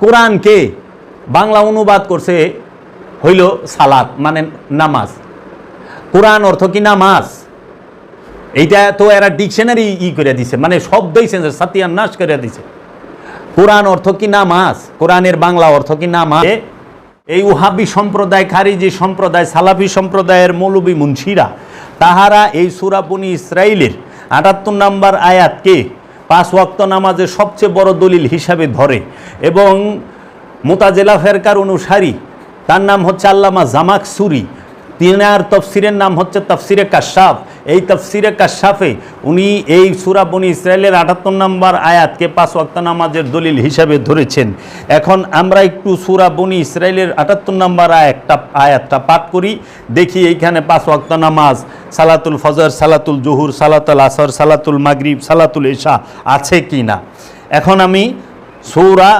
কোরআনকে বাংলা অনুবাদ করছে হইল সালাত মানে নামাজ। কোরআন অর্থ কি নামাজ? এইটা তো এরা ডিকশনারি ই করে দিছে মানে শব্দই চেঞ্জ সাতিয়ান নাশ করে দিছে। কোরআন অর্থ কি নামাজ? কোরআনের বাংলা অর্থ কি নামাজ? এই উহাবি সম্প্রদায়, খারিজি সম্প্রদায়, সালাফি সম্প্রদায়ের মৌলবী মুন্সিরা তাহারা এই সুরাপুনি ইসরায়েলের আটাত্তর নাম্বার আয়াতকে পাঁচ ওয়াক্ত নামাজে সবচেয়ে বড় দলিল হিসাবে ধরে এবং মোতাজেলা ফেরকার অনুসারী, তার নাম হচ্ছে আল্লামা জামাক সুরি, তিনার তফসিরের নাম হচ্ছে তফসিরে কাশাফ। এই তফসিরে কাশাফে, উনি এই সুরাবনি ইসরায়েলের আটাত্তর নম্বর আয়াতকে পাঁচ ওয়াক্ত নামাজের দলিল হিসাবে ধরেছেন। এখন আমরা একটু সুরাবনি ইসরায়েলের আটাত্তর নম্বর আয়াতটা আয়াতটা পাঠ করি। দেখি এইখানে পাঁচ ওয়াক্ত নামাজ, সালাতুল ফজর, সালাতুল জহুর, সালাতুল আসর, সালাতুল মাগরিব, সালাতুল এশা আছে কি না এখন আমি সৌরা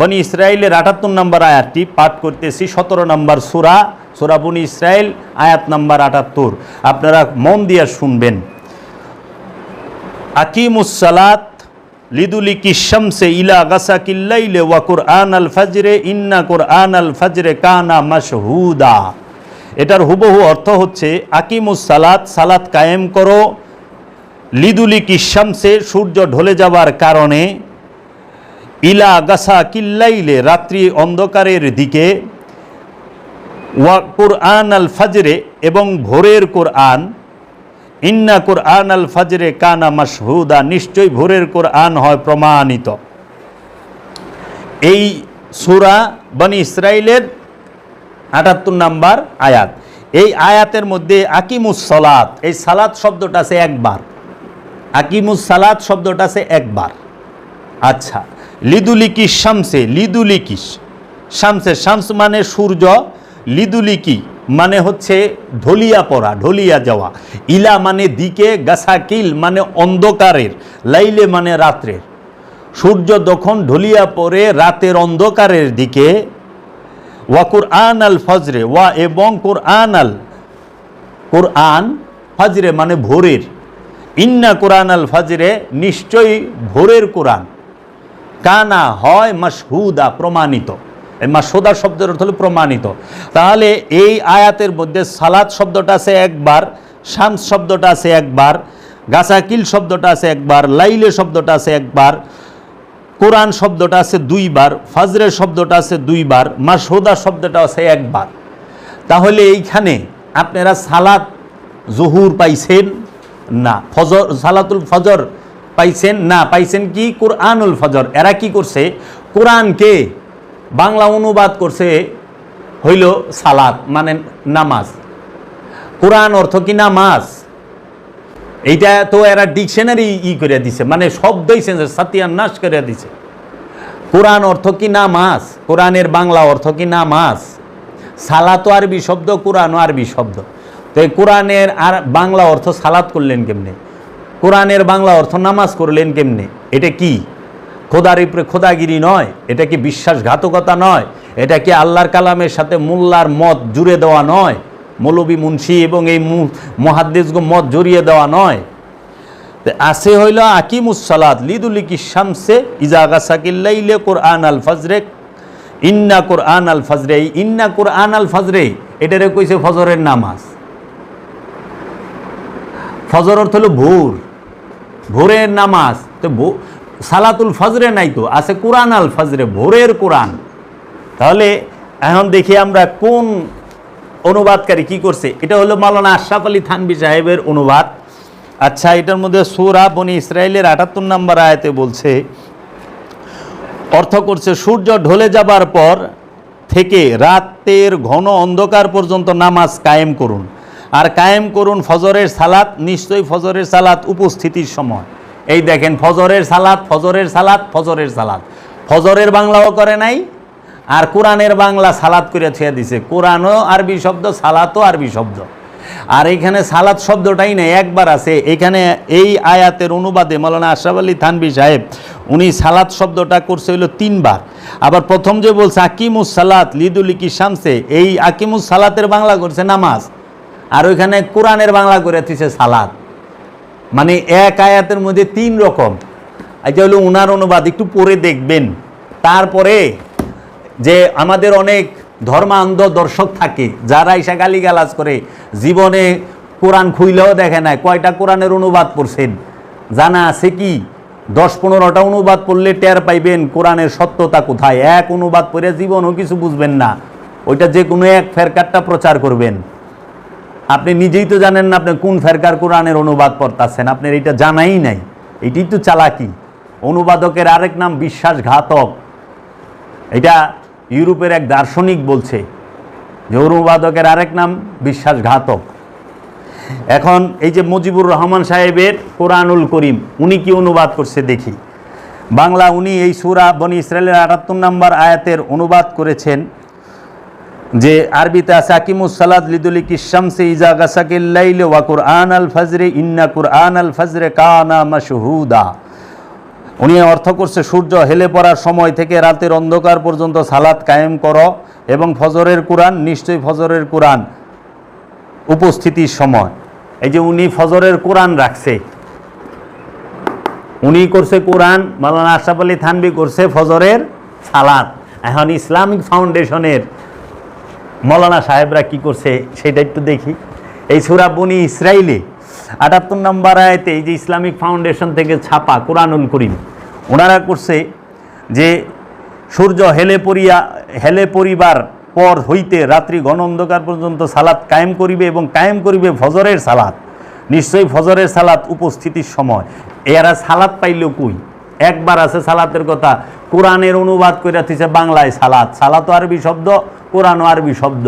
বনি ইসরায়েলের আটাত্তর নম্বর আয়াতটি পাঠ করতেছি, সতেরো নম্বর সুরা সুরা বনি ইসরায়েল আয়াত নম্বর আটাত্তর। আপনারা মন দিয়ে শুনবেন। আকিমুসালাত লিদুলি কিশামসে ইলা গাসা কিল্লাইলে ওয়া কুরআন আল ফাজরে, ইন্না কুরআন আল ফাজরে কানা মাশহুদা। এটার হুবহু অর্থ হচ্ছে আকিমুস সালাত সালাত কায়েম করো। লিদুলি কিশামসে সূর্য ঢলে যাওয়ার কারণে ইলা গাসা কিল্লাইলে রাত্রি অন্ধকারের দিকে ওয়া কোরআন আল ফাজরে এবং ভোরের কোরআন, ইন্না কোরআন আল ফাজরে কানা মাসহুদা নিশ্চয়ই ভোরের কোরআন হয় প্রমাণিত। এই সুরা বনি ইসরায়েলের আটাত্তর নাম্বার আয়াত। এই আয়াতের মধ্যে আকিমুস সালাত, এই সালাত শব্দটা আছে একবার। আকিমুস সালাত শব্দটা আছে একবার। আচ্ছা লিদুলিকি শামসে লিদুলিকিস শামসে, শামস মানে সূর্য লিদুলিকি মানে হচ্ছে ঢলিয়া পড়া, ঢলিয়া যাওয়া। ইলা মানে দিকে গাছাকিল মানে অন্ধকারের, লাইলে মানে রাত্রের। সূর্য যখন ঢলিয়া পড়ে রাতের অন্ধকারের দিকে, ওয়া কুরআন আল ফজরে, ওয়া এবং কুরআন আল কোরআন ফজরে মানে ভোরের। ইন্না কোরআন আল ফজরে নিশ্চয়ই ভোরের কোরআন। কানা হয় মাসহুদা প্রমাণিত। মাসহুদা শব্দের অর্থ হলো প্রমাণিত। তাহলে এই আয়াতের মধ্যে সালাদ শব্দটা আছে একবার, শামস শব্দটা আছে একবার, গাছাকিল শব্দটা আছে একবার, লাইলে শব্দটা আছে একবার, কোরআন শব্দটা আছে দুইবার ফাজরে শব্দটা আছে দুইবার মাসহুদা শব্দটা আছে একবার। তাহলে এইখানে আপনারা সালাত জহুর পাইছেন না? ফজর, সালাতুল ফজর পাইছেন না? পাইছেন কি? কোরআনুল ফজর। এরা কি করছে? কোরআনকে বাংলা অনুবাদ করছে হইল সালাত মানে নামাজ। কোরআন অর্থ কি নামাজ? এইটা তো এরা ডিকশনারি ই করে দিছে মানে শব্দই চেঞ্জ সাতিয়ান নাশ করে দিছে। কোরআন অর্থ কি নামাজ? কোরআনের বাংলা অর্থ কি নামাজ? সালাতো আরবি শব্দ কোরআনও আরবি শব্দ। তো এই কোরআনের আর বাংলা অর্থ সালাত করলেন কেমনে? কোরআনের বাংলা অর্থ নামাজ করলেন কেমনে? এটা কি? খোদার উপরে খোদাগিরি নয়, এটা কি বিশ্বাসঘাতকতা নয়, এটা কি আল্লাহর কালামের সাথে মোল্লার মত জুড়ে দেওয়া নয়, মৌলবী মুন্সি এবং এই মহাদ্দেশগো মত জড়িয়ে দেওয়া নয়? আছে হইল আকিমুসালাত লিদুলিকি শামসে ইজাগা সাকিল্লাইলে কোরআন আল ফজরে, ইন্না কোরআন আল ফজরে ইন্না কোরআন আল ফজরে, এটারে কইছে ফজরের নামাজ। ফজর অর্থ হলো ভোর, ভোরের নামাজ, তো সালাতুল ফজরে নাই তো, আছে কোরআন আল ফজরে, ভোরের কোরআন। তাহলে এখন দেখি আমরা কোন অনুবাদকারী কি করছে। এটা হলো মাওলানা আশরাফ আলী থানবি সাহেবের অনুবাদ। আচ্ছা এটার মধ্যে সোরা বনি ইসরায়েলের আটাত্তর নম্বর আয়তে বলছে, অর্থ করছে, সূর্য ঢলে যাবার পর থেকে রাতের ঘন অন্ধকার পর্যন্ত নামাজ কায়েম করুন। আর কায়েম করুন ফজরের সালাত, নিশ্চয়ই ফজরের সালাত উপস্থিতির সময়। এই দেখেন, ফজরের সালাত ফজরের সালাত ফজরের সালাত। ফজরের বাংলাও করে নাই, আর কোরআনের বাংলা সালাত করে ছেড়ে দিছে। কোরআনও আরবি শব্দ, সালাতও আরবি শব্দ। আর এখানে সালাত শব্দটাই নেই, একবার আছে। এখানে এই আয়াতের অনুবাদে মৌলানা আশরাফ আলী থানবি সাহেব, উনি সালাত শব্দটা করছে হইল তিনবার। আবার প্রথম যে বলছে, আকিমুস সালাত লিদুলিকি শামসে এই আকিমুস সালাতের বাংলা করছে নামাজ। আর ওইখানে কোরআনের বাংলা করে দিছে সালাত। মানে এক আয়াতের মধ্যে তিন রকম। এটা হলো উনার অনুবাদ, একটু পরে দেখবেন। তারপরে যে আমাদের অনেক ধর্মান্ধ দর্শক থাকে, যারা ইসা গালিগালাজ করে, জীবনে কোরআন খুইলেও দেখে নাই, কয়টা কোরআনের অনুবাদ পড়ছেন? জানা আছে কি? দশ পনেরোটা অনুবাদ পড়লে টের পাইবেন কোরআনের সত্যতা কোথায়। এক অনুবাদ পড়ে জীবনও কিছু বুঝবেন না। ওইটা যে কোনো এক ফেরকারটা প্রচার করবেন। আপনি নিজেই তো জানেন না আপনি কোন ফেরকার কোরআনের অনুবাদ পড়তাছেন। আপনার এটা জানাই নাই। এটাই তো চালাকি। অনুবাদকের আরেক নাম বিশ্বাসঘাতক। এটা ইউরোপের এক দার্শনিক বলছে যে অনুবাদকের আরেক নাম বিশ্বাসঘাতক। এখন এই যে মুজিবুর রহমান সাহেবের কোরআনুল করিম, উনি কি অনুবাদ করছে দেখি। বাংলা উনি এই সুরা বনি ইসরায়েলের আটাত্তর নম্বর আয়াতের অনুবাদ করেছেন। যে আরবিতে আছে, আকিমুস সালাদ লিদুলি কিসামসে ইজা গাসাকিল্লাইলে ওয়া কুরআন আল ফজরে, ইন্না কুরআন আল ফজরে কানা মাশহুদা। উনি অর্থ করছে, সূর্য হেলে পড়ার সময় থেকে রাতের অন্ধকার পর্যন্ত সালাত কায়েম করো এবং ফজরের কোরআন, নিশ্চয়ই ফজরের কোরআন উপস্থিতির সময়। এই যে উনি ফজরের কোরআন রাখছে, উনি করছে কোরআন মালানা আশরাফ আলী থানবি করছে ফজরের সালাত। এখন ইসলামিক ফাউন্ডেশনের মৌলানা সাহেবরা কি করছে সেটা একটু দেখি। এই সুরা বনি ইসরায়েলে আটাত্তর নম্বর আয়তে এই যে ইসলামিক ফাউন্ডেশন থেকে ছাপা কোরআনুল করিম, ওনারা করছে যে সূর্য হেলে পড়িয়া, হেলে পরিবার পর হইতে রাত্রি ঘন অন্ধকার পর্যন্ত সালাত কায়েম করিবে এবং কায়েম করিবে ফজরের সালাত। নিশ্চয়ই ফজরের সালাত উপস্থিতির সময়। এরা সালাত পাইলেও কই? একবার আছে সালাতের কথা কোরআনের অনুবাদ করে দিছে বাংলায় সালাত। সালাত আরবি শব্দ কোরআনও আরবি শব্দ।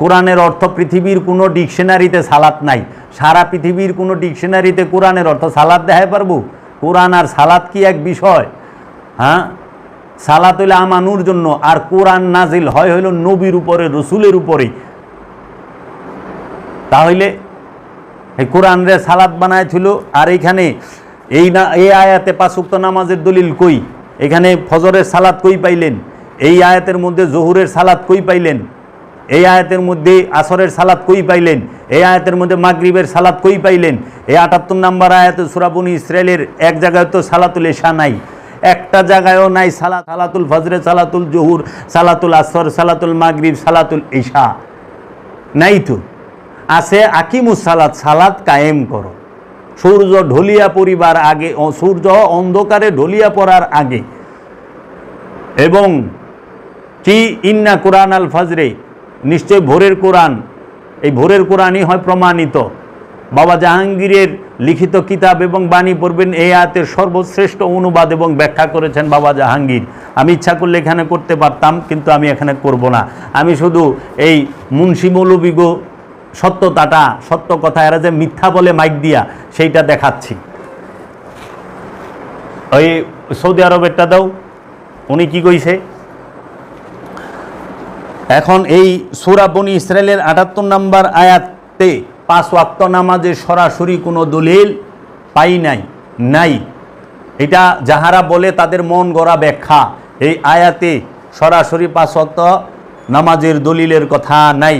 কোরআনের অর্থ পৃথিবীর কোনো ডিকশনারিতে সালাত নাই। সারা পৃথিবীর কোনো ডিকশনারিতে কোরআনের অর্থ সালাত দেখায় পারব? কোরআন আর সালাত কি এক বিষয়? হ্যাঁ? সালাত হইলে আমানুর জন্য আর কোরআন নাজিল হয় হইল নবীর উপরে, রসুলের উপরে তাহলে এই কোরআন রে সালাদ বানায় ছিল আর এইখানে এই না, এই আয়াতে পাঁচুক্ত নামাজের দলিল কই? এখানে ফজরের সালাদ কই পাইলেন? এই আয়াতের মধ্যে জহুরের সালাদ কই পাইলেন? এই আয়াতের মধ্যে আসরের সালাদ কই পাইলেন? এই আয়াতের মধ্যে মাগরিবের সালাদ কই পাইলেন? এই আটাত্তর নাম্বার আয়াতে সুরাবনি ইসরায়েলের এক জায়গায় তো সালাতুল এশা নাই। একটা জায়গায়ও নাই সালাত সালাতুল ফজরে সালাতুল জহুর, সালাতুল আসর, সালাতুল মাগরিব, সালাতুল ঈশা নাই তো? আছে আকিমুস সালাত সালাত কায়েম করো। সূর্য ঢলিয়া পড়িবার আগে সূর্য অন্ধকারে ঢলিয়া পড়ার আগে। এবং কি ইন্না কোরআন আল ফজরে? নিশ্চয় ভোরের কোরআন। এই ভোরের কোরআনই হয় প্রমাণিত। বাবা জাহাঙ্গীরের লিখিত কিতাব এবং বাণী পড়বেন এই আয়াতের সর্বশ্রেষ্ঠ অনুবাদ এবং ব্যাখ্যা করেছেন বাবা জাহাঙ্গীর। আমি ইচ্ছা করলে এখানে করতে পারতাম, কিন্তু আমি এখানে করব না। আমি শুধু এই মুন্সি মৌলবিগো সত্যতাটা, সত্য কথা, এরা যে মিথ্যা বলে মাইক দিয়া, সেইটা দেখাচ্ছি। ওই সৌদি আরবেরটা দাও, উনি কি কইছে? এখন এই সুরা বনি ইসরায়েলের আটাত্তর নাম্বার আয়াতে পাঁচ ওয়াক্ত নামাজে সরাসরি কোনো দলিল পাই নাই নাই। এটা যাহারা বলে তাদের মন গড়া ব্যাখ্যা। এই আয়াতে সরাসরি পাঁচ ওয়াক্ত নামাজের দলিলের কথা নাই।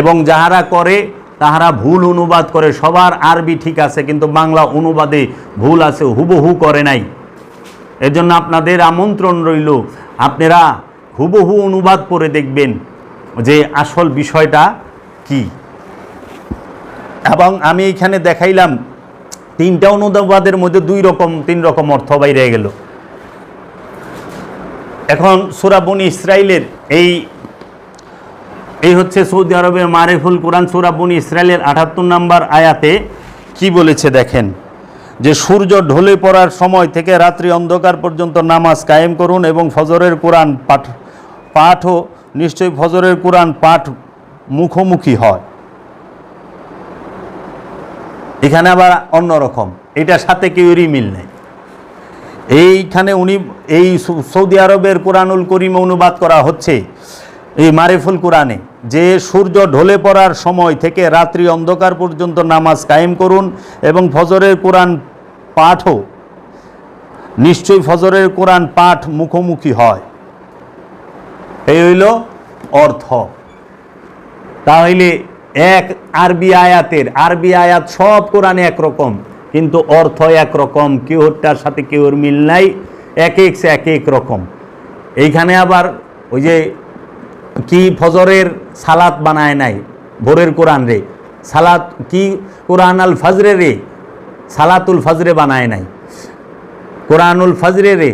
এবং যাহারা করে, তাহারা ভুল অনুবাদ করে। সবার আরবি ঠিক আছে, কিন্তু বাংলা অনুবাদে ভুল আছে, হুবহু করে নাই। এর জন্য আপনাদের আমন্ত্রণ রইল, আপনারা হুবহু অনুবাদ করে দেখবেন যে আসল বিষয়টা কি। এবং আমি এখানে দেখাইলাম, তিনটা অনুবাদের মধ্যে দুই রকম, তিন রকম অর্থ বাইরে গেল। এখন সুরাবনি ইসরায়েলের এই এই হচ্ছে সৌদি আরবের মারেফুল কোরআন সুরাবনি ইসরায়েলের আটাত্তর নম্বর আয়াতে কি বলেছে দেখেন? যে সূর্য ঢলে পড়ার সময় থেকে রাত্রি অন্ধকার পর্যন্ত নামাজ কায়েম করুন এবং ফজরের কোরআন পাঠ, পাঠও নিশ্চয়ই ফজরের কোরআন পাঠ মুখোমুখি হয়। এখানে আবার অন্যরকম এটার সাথে কেউরই মিল নেই। এইখানে উনি, এই সৌদি আরবের কোরআনুল করিম অনুবাদ করা হচ্ছে এই মারিফুল কোরআনে, যে সূর্য ঢলে পড়ার সময় থেকে রাত্রি অন্ধকার পর্যন্ত নামাজ কায়েম করুন এবং ফজরের কোরআন পাঠও। নিশ্চয়ই ফজরের কোরআন পাঠ মুখোমুখি হয়। এই হইল অর্থ। তাহলে এক আরবি আয়াতের, আরবি আয়াত সব কোরআনে একরকম, কিন্তু অর্থ একরকম কেউরটার সাথে কেউর মিল নাই, এক এক এক এক রকম। এইখানে আবার ওই যে কি ফজরের সালাত বানায় নাই? ভোরের কোরআন রে। সালাত কি কোরআন আল ফজরে রে? সালাতুল ফজরে বানায় নাই। কোরআনুল ফজরে রে?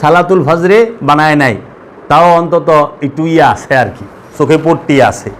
সালাতুল ফজরে বানায় নাই। তাও অন্তত একটু ইয়ে আছে আর কি। চোখে পট্টি আছে।